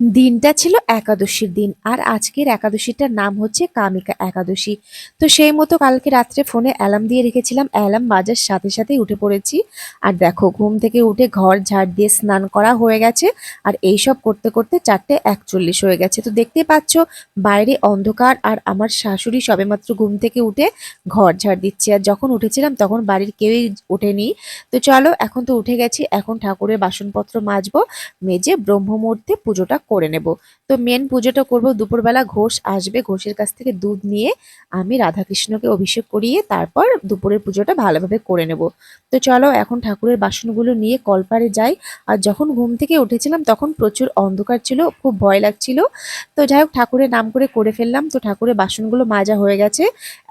দিনটা ছিল একাদশীর দিন, আর আজকের একাদশীটার নাম হচ্ছে কামিকা একাদশী। তো সেই মতো কালকে রাত্রে ফোনে অ্যালার্ম দিয়ে রেখেছিলাম, অ্যালার্ম বাজার সাথে সাথেই উঠে পড়েছি। আর দেখো, ঘুম থেকে উঠে ঘর ঝাড় দিয়ে স্নান করা হয়ে গেছে, আর এইসব করতে করতে চারটে একচল্লিশ হয়ে গেছে। তো দেখতে পাচ্ছ, বাইরে অন্ধকার, আর আমার শাশুড়ি সবেমাত্র ঘুম থেকে উঠে ঘর ঝাড় দিচ্ছে। আর যখন উঠেছিলাম তখন বাড়ির কেউই ওঠেনি। তো চলো, এখন তো উঠে গেছি, এখন ঠাকুরের বাসনপত্র মাজবো, মেজে ব্রহ্মমূর্তে পুজোটা করে নেব। তো মেন পুজোটা করব, দুপুরবেলা ঘোষ আসবে, ঘোষের কাছ থেকে দুধ নিয়ে আমি রাধাকৃষ্ণকে অভিষেক করিয়ে তারপর দুপুরের পুজোটা ভালোভাবে করে নেব। তো চলো এখন ঠাকুরের বাসনগুলো নিয়ে কলপারে যাই। আর যখন ঘুম থেকে উঠেছিলাম তখন প্রচুর অন্ধকার ছিল, খুব ভয় লাগছিল। তো যাই হোক, ঠাকুরের নাম করে করে ফেললাম। তো ঠাকুরের বাসনগুলো মাজা হয়ে গেছে।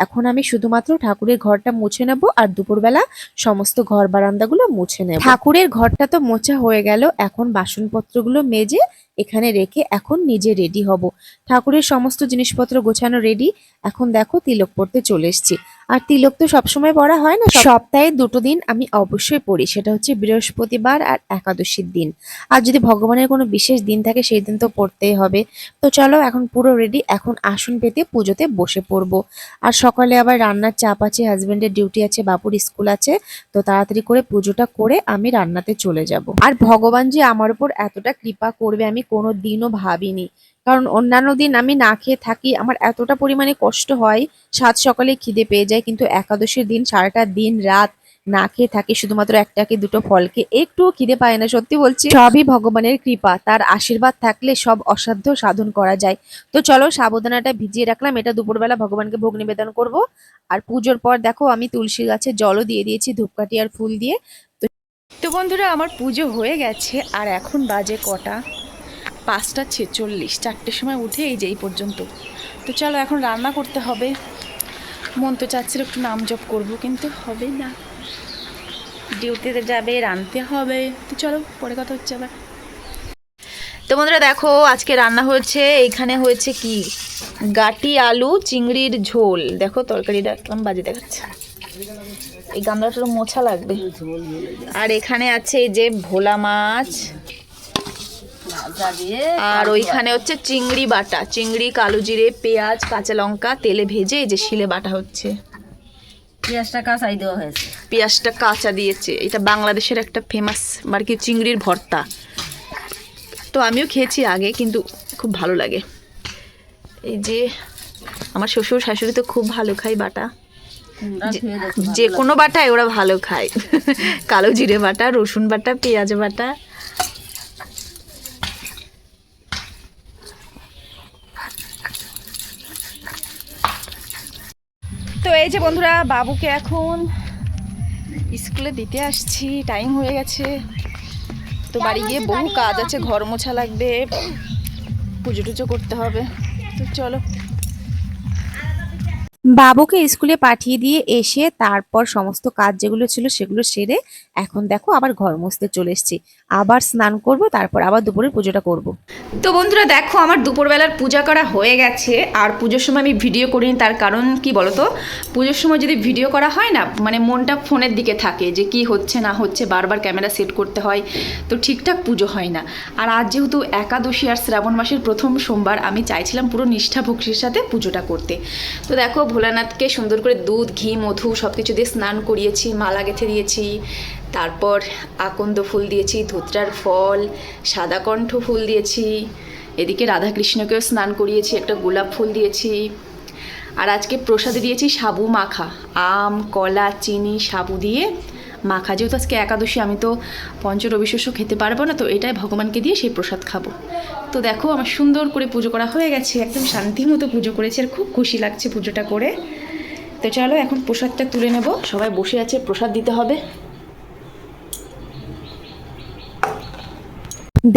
এখন আমি শুধুমাত্র ঠাকুরের ঘরটা মুছে নেব আর দুপুরবেলা সমস্ত ঘর বারান্দাগুলো মুছে নেব। ঠাকুরের ঘরটা তো মোছা হয়ে গেল। এখন বাসনপত্রগুলো মেজে এখানে রেখে এখন নিজে রেডি হব। ঠাকুরের সমস্ত জিনিসপত্র গোছানো রেডি এখন দেখো তিলক পড়তে চলে এসেছি। আর তিলক তো সবসময় পড়া হয় না সপ্তাহে দুটো দিন আমি অবশ্যই পড়ি, সেটা হচ্ছে বৃহস্পতিবার আর একাদশীর দিন। আর যদি ভগবানের কোনো বিশেষ দিন থাকে, সেই দিন তো পড়তেই হবে। তো চলো, এখন পুরো রেডি এখন আসন পেতে পুজোতে বসে পড়ব। আর সকালে আবার রান্নার চাপ আছে হাজব্যান্ডের ডিউটি আছে বাপুর স্কুল আছে, তো তাড়াতাড়ি করে পুজোটা করে আমি রান্নাতে চলে যাব। আর ভগবান যে আমার উপর এতটা কৃপা করবে, আমি কোনো দিনও ভাবিনি। কারণ অন্যান্য দিন আমি না খেয়ে থাকি, আমার এতটা পরিমাণে কষ্ট হয়, সাত সকালে খিদে পেয়ে যায়, কিন্তু একাদশীর দিন সারাটা দিন রাত না খেয়ে থাকি, শুধুমাত্র একটাকে দুটো ফলকে একটুও খিদে পায় না, সত্যি বলছি। সবই ভগবানের কৃপা, তার আশীর্বাদ থাকলে সব অসাধ্য সাধন করা যায়। তো চলো সাবধানাটা ভিজিয়ে রাখলাম, এটা দুপুরবেলা ভগবানকে ভোগ নিবেদন করব। আর পুজোর পর দেখো আমি তুলসী গাছে জলও দিয়ে দিয়েছি, ধূপকাঠি আর ফুল দিয়ে। তো বন্ধুরা, আমার পুজো হয়ে গেছে, আর এখন বাজে কটা? পাঁচটা ছেচল্লিশ, চারটের সময় উঠে এই যে এই পর্যন্ত। তো চলো এখন রান্না করতে হবে। মন তো চাচ্ছিল একটু নাম জপ করব, কিন্তু হবে না। ডিউটিতে যাবে, রাঁধতে হবে। তো চলো, পরে কথা হচ্ছে আবার। তো বন্ধুরা দেখো, আজকে রান্না হয়েছে এখানে হয়েছে কি? গাটি আলু, চিংড়ির ঝোল। দেখো তরকারিটা একদম বাজে দেখাচ্ছে। এই গামলাটা মোছা লাগবে। আর এখানে আছে এই যে ভোলা মাছ আর ওইখানে হচ্ছে চিংড়ি বাটা। চিংড়ি কালো জিরে পেঁয়াজ কাঁচা লঙ্কা তেলে ভেজে এই যে শিলে বাটা হচ্ছে। পেঁয়াজটা কাঁচাই দেওয়া হয়েছে। পেঁয়াজটা কাঁচা দিয়েছে। এটা বাংলাদেশের একটা ফেমাস আর কি চিংড়ির ভর্তা। তো আমিও খেয়েছি আগে কিন্তু খুব ভালো লাগে। এই যে আমার শ্বশুর শাশুড়ি তো খুব ভালো খায় বাটা। যে- কোনো বাটায় ওরা ভালো খায়। কালো জিরে বাটা রসুন বাটা পেঁয়াজ বাটা এই যে বন্ধুরা, বাবুকে এখন স্কুলে দিতে আসছি টাইম হয়ে গেছে। তো বাড়ি গিয়ে বহু কাজ আছে, ঘর মোছা লাগবে, পুজো টুজো করতে হবে। তো চলো। বাবুকে স্কুলে পাঠিয়ে দিয়ে এসে তারপর সমস্ত কাজ যেগুলো ছিল সেগুলো সেরে এখন দেখো আবার ঘর মুছতে চলে এসেছি। আবার স্নান করব, তারপর আবার দুপুরে পুজোটা করব। তো বন্ধুরা দেখো, আমার দুপুরবেলার পূজা করা হয়ে গেছে। আর পুজোর সময় আমি ভিডিও করিনি, তার কারণ কি বলতো? পুজোর সময় যদি ভিডিও করা হয় না মানে মনটা ফোনের দিকে থাকে যে কি হচ্ছে, না হচ্ছে, বারবার ক্যামেরা সেট করতে হয়, তো ঠিকঠাক পুজো হয় না। আর আজ যেহেতু একাদশী আর শ্রাবণ মাসের প্রথম সোমবার, আমি চাইছিলাম পুরো নিষ্ঠা ভক্তির সাথে পুজোটা করতে। তো দেখো ভোলানাথকে সুন্দর করে দুধ, ঘি, মধু সব কিছু দিয়ে স্নান করিয়েছি, মালা গেঁথে দিয়েছি, তারপর আকন্দ ফুল দিয়েছি, ধুতরার ফল, সাদা কণ্ঠ ফুল দিয়েছি, এদিকে রাধাকৃষ্ণকেও স্নান করিয়েছি, একটা গোলাপ ফুল দিয়েছি, আর আজকে প্রসাদে দিয়েছি সাবু মাখা, আম, কলা, চিনি, সাবু দিয়ে মাখা যেহেতু আজকে একাদশী, আমি তো পঞ্চরবিশস্য খেতে পারব না, তো এটাই ভগবানকে দিয়ে সেই প্রসাদ খাব। তো দেখো, আমার সুন্দর করে পুজো করা হয়ে গেছে, একদম শান্তি মতো পুজো করেছি আর খুব খুশি লাগছে পুজোটা করে। তো চলো, এখন প্রসাদটা তুলে নেব। সবাই বসে আছে, প্রসাদ দিতে হবে।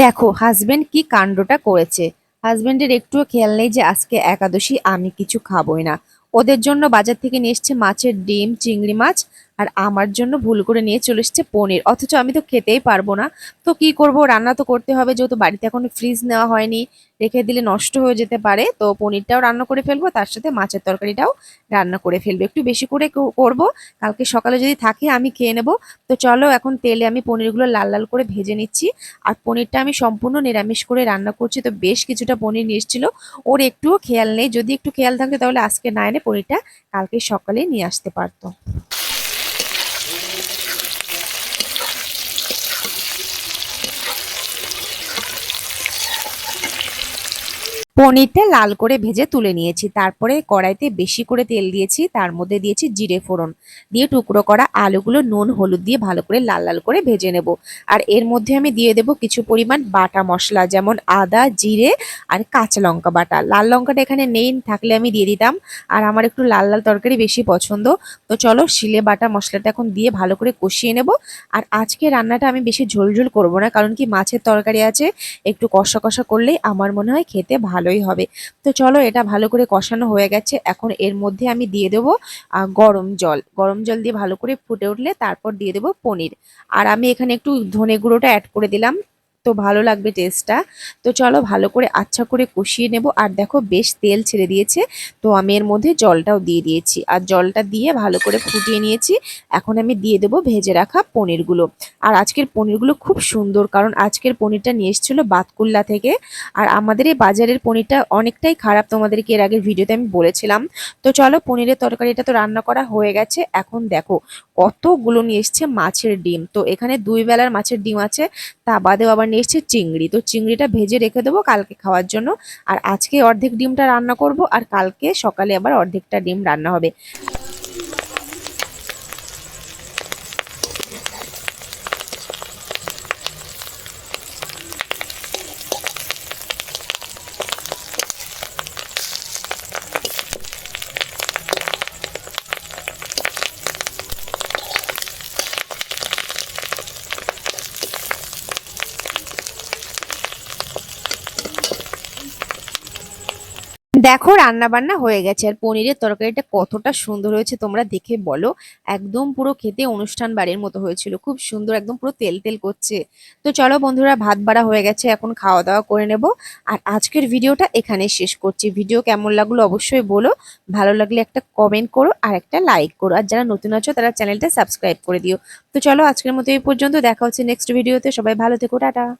দেখো হাজবেন্ড কি কাণ্ডটা করেছে। হাজবেন্ডের একটুও খেয়াল নেই যে আজকে একাদশী, আমি কিছু খাবোই না। ওদের জন্য বাজার থেকে নিয়ে এসছে মাছের ডিম, চিংড়ি মাছ আর আমার জন্য ভুল করে নিয়ে চলে এসছে পনির। অথচ আমি তো খেতেই পারব না। তো কি করব? রান্না তো করতে হবে, যেহেতু বাড়িতে এখন ফ্রিজ নেওয়া হয়নি। রেখে দিলে নষ্ট হয়ে যেতে পারে। তো পনিরটাও রান্না করে ফেলব, তার সাথে মাছের তরকারিটাও রান্না করে ফেলব। একটু বেশি করে করব। কালকে সকালে যদি থাকে, আমি খেয়ে নেব। তো চলো, এখন তেলে আমি পনিরগুলো লাল লাল করে ভেজে নিচ্ছি। আর পনিরটা আমি সম্পূর্ণ নিরামিষ করে রান্না করছি। তো বেশ কিছুটা পনির নিয়ে এসেছিল। ওর একটুও খেয়াল নেই। যদি একটু খেয়াল থাকতো তাহলে আজকে না এনে পনিরটা কালকে সকালে নিয়ে আসতে পারতো। পনিরটা লাল করে ভেজে তুলে নিয়েছি। তারপরে কড়াইতে বেশি করে তেল দিয়েছি। তার মধ্যে দিয়েছি জিরে ফোড়ন। দিয়ে টুকরো করা আলুগুলো নুন, হলুদ দিয়ে ভালো করে লাল লাল করে ভেজে নেব। আর এর মধ্যে আমি দিয়ে দেব কিছু পরিমাণ বাটা মশলা, যেমন আদা, জিরে আর কাঁচা লঙ্কা বাটা। লাল লঙ্কাটা এখানে নেই, থাকলে আমি দিয়ে দিতাম। আর আমার একটু লাল লাল তরকারি বেশি পছন্দ। তো চলো শিলে বাটা মশলাটা এখন দিয়ে ভালো করে কষিয়ে নেব। আর আজকে রান্নাটা আমি বেশি ঝোলঝোল ঝোল করব না, কারণ কি মাছের তরকারি আছে। একটু কষা কষা করলেই আমার মনে হয় খেতে ভালোই হবে। তো চলো এটা ভালো করে কষানো হয়ে গেছে। এখন এর মধ্যে আমি দিয়ে দেবো গরম জল। গরম জল দিয়ে ভালো করে ফুটে উঠলে তারপর দিয়ে দেবো পনির। আর আমি এখানে একটু ধনে গুঁড়োটা অ্যাড করে দিলাম। তো ভালো লাগবে টেস্টটা তো চলো ভালো করে আচ্ছা করে কষিয়ে নেব। আর দেখো বেশ তেল ছেড়ে দিয়েছে। তো আমি এর মধ্যে জলটাও দিয়ে দিয়েছি। আর জলটা দিয়ে ভালো করে ফুটিয়ে নিয়েছি। এখন আমি দিয়ে দেবো ভেজে রাখা পনিরগুলো। আর আজকের পনিরগুলো খুব সুন্দর, কারণ আজকের পনিরটা নিয়ে এসেছিল বাতকুল্লা থেকে। আর আমাদের এই বাজারের পনিরটা অনেকটাই খারাপ তোমাদেরকে এর আগের ভিডিওতে আমি বলেছিলাম। তো চলো পনিরের তরকারিটা তো রান্না করা হয়ে গেছে। এখন দেখো কতগুলো নিয়ে এসছে মাছের ডিম। তো এখানে দুই বেলার মাছের ডিম আছে। তা বাদেও আবার নিয়ে এসছে চিংড়ি। তো চিংড়িটা ভেজে রেখে দেবো কালকে খাওয়ার জন্য। আর আজকে অর্ধেক ডিমটা রান্না করব আর কালকে সকালে আবার অর্ধেকটা ডিম রান্না হবে। দেখো রান্না বান্না হয়ে গেছে। আর পনিরের তরকারিটা কতটা সুন্দর হয়েছে তোমরা দেখে বলো। একদম পুরো খেতে অনুষ্ঠান বাড়ির মতো হয়েছিল। খুব সুন্দর, একদম পুরো তেল তেল করছে। তো চলো বন্ধুরা, ভাত বাড়া হয়ে গেছে, এখন খাওয়া দাওয়া করে নেব। আর আজকের ভিডিওটা এখানে শেষ করছি। ভিডিও কেমন লাগল অবশ্যই বলো। ভালো লাগলে একটা কমেন্ট করো আর একটা লাইক করো। আর যারা নতুন আছো, তারা চ্যানেলটা সাবস্ক্রাইব করে দিও। তো চলো, আজকের মতো এই পর্যন্ত। দেখা হচ্ছে নেক্সট ভিডিওতে সবাই ভালো থেকো, টাটা।